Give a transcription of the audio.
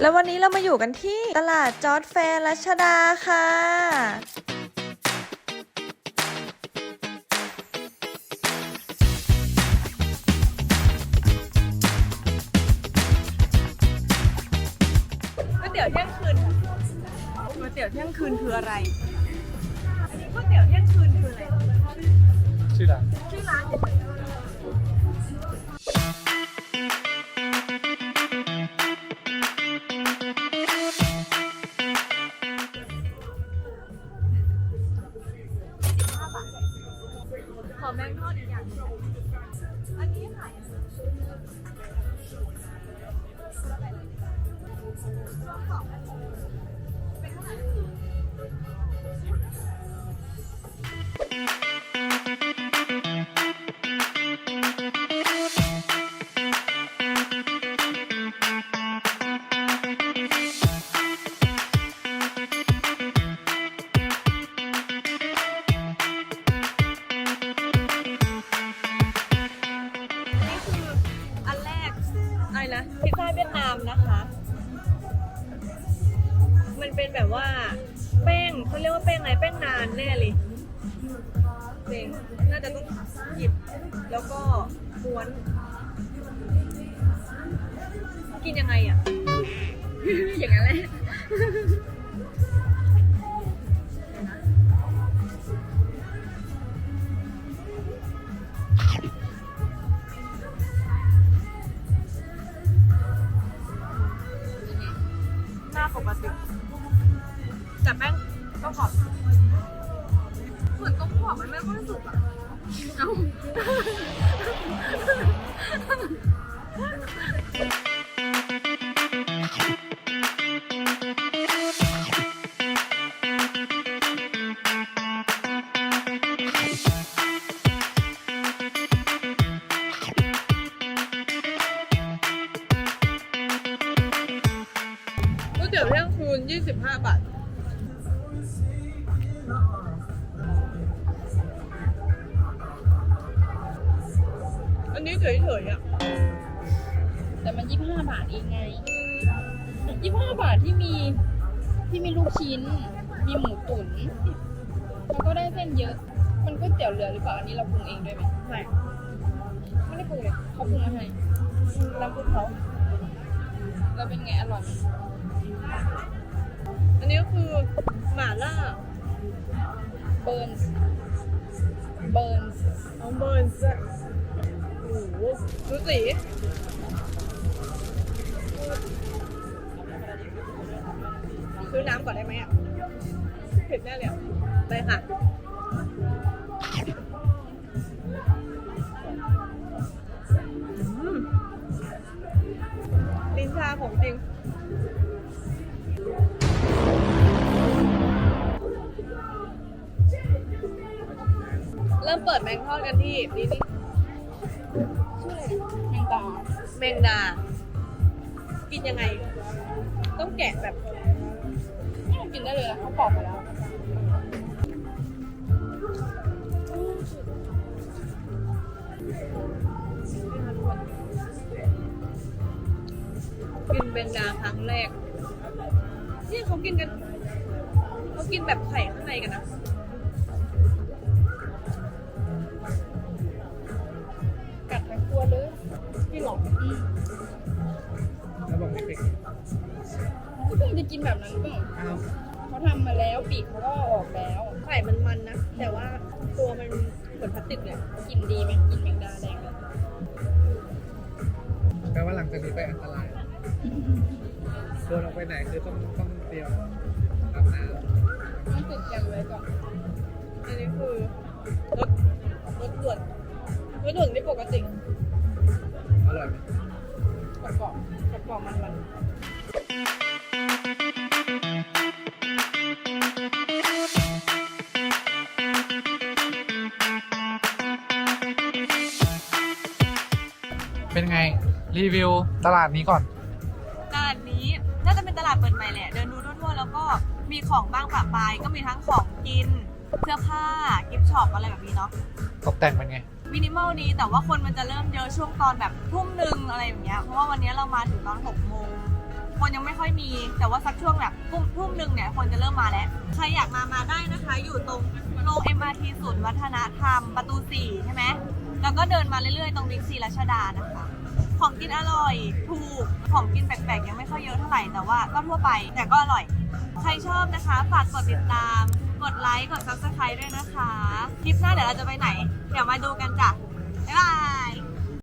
แล้ววันนี้เรามาอยู่กันที่ตลาดจอร์ดแฟร์รัชดาค่ะก๋วยเตี๋ยวเที่ยงคืนก๋วยเตี๋ยวเที่ยงคืนคืออะไร อันนี้ก๋วยเตี๋ยวเที่ยงคืนคืออะไร แมงทอดอีกอย่างอันนี้ค่ะ มันเป็นแบบว่าแป้งเขาเรียกว่าแป้งอะไรแป้งนานแน่เลยเองน่าจะต้องหยิบแล้วก็ม้วน กินยังไงอะ อย่างนั้นแหละหน้าปกติ แต่แป้งต้องกรอบเหมือนต้องกรอบมันไม่ค่อยสุกอะเอาก๋วยเตี๋ยวเที่ยงคืน25 บาท อันนี้เฉยๆอะ แต่มันยี่ห้าบาทเองไงยี่ห้าบาทที่มีที่มีลูกชิ้น มีหมูตุ๋นแล้วก็ได้เส้นเยอะ มันก๋วยเตี๋ยวเรือหรือเปล่า อันนี้เราปรุงเองด้วยไหมไม่ไม่ได้ปรุงเลยเขาปรุงมาให้น้ำซุปเขาแล้วเป็นไงอร่อยไหม อันนี้ก็คือหม่าล่าเบิร์นเบิร์นออมเบิร์นส์โอ้โหดูสีซื้อน้ำก่อนได้ไหมอะเผ็ดแน่เลยอะได้ค่ะลิ้นชาของจริง ริ่มเปิดแมงทอดกันที่นี่นี่ชื่ออะไรนะแมงดาแมงดา กินยังไง ต้องแกะแบบไม่ต้องกินได้เลยนะเขาปอกมาแล้วกินแมงดาครั้งแรกนี่เขากินกัน เขากินแบบไข่ข้างในกันนะ นแบบนั้นเปล่าอ้าวเขาทำมาแล้วปีกเขาก็เอาออกแล้วไข่มันมันนะ แต่ว่าตัวมันเหมือนพลาสติกเลยกินดีไหมกินแมงดาแดงเลยแปลว่าหลังจากนี้ไปอันตรายเดินออกไปไหนคือต้องต้องเตรียมอาบน้ต้องฝึกกันไว้ก่อนอันนี้คือรถรถด่วนรถด่วนนี่ปกติำอร่อยไหม กรอบกระป๋องมันมั เป็นไงรีวิวตลาดนี้ก่อน ตลาดนี้น่าจะเป็นตลาดเปิดใหม่แหละ เดินดูทั่วๆ แล้วก็มีของบ้างปะปายก็มีทั้งของกินเสื้อผ้ากิฟต์ช็อปอะไรแบบนี้เนาะตกแต่งเป็นไงมินิมอลดีแต่ว่าคนมันจะเริ่มเยอะช่วงตอนแบบทุ่มหนึ่งอะไรอย่างเงี้ยเพราะว่าวันนี้เรามาถึงตอนหกโมงคนยังไม่ค่อยมี แต่ว่าสักช่วงแบบทุ่มทุ่มหนึ่งเนี่ยคนจะเริ่มมาแล้ว ใครอยากมามาได้นะคะ อยู่ตรงโรง MRT ศูนย์วัฒนธรรมประตู 4 ใช่ไหมแล้วก็เดินมาเรื่อยๆ ตรงบิ๊กซีรัชดานะคะ ของกินอร่อย ถูก ของกินแปลกๆยังไม่ค่อยเยอะเท่าไหร่แต่ว่าก็ทั่วไป แต่ก็อร่อย ใครชอบนะคะฝากกดติดตาม กดไลค์ กดซับสไคร b e ด้วยนะคะ คลิปหน้าเดี๋ยวเราจะไปไหน เดี๋ยวมาดูกันจ้ะ บ๊ายบาย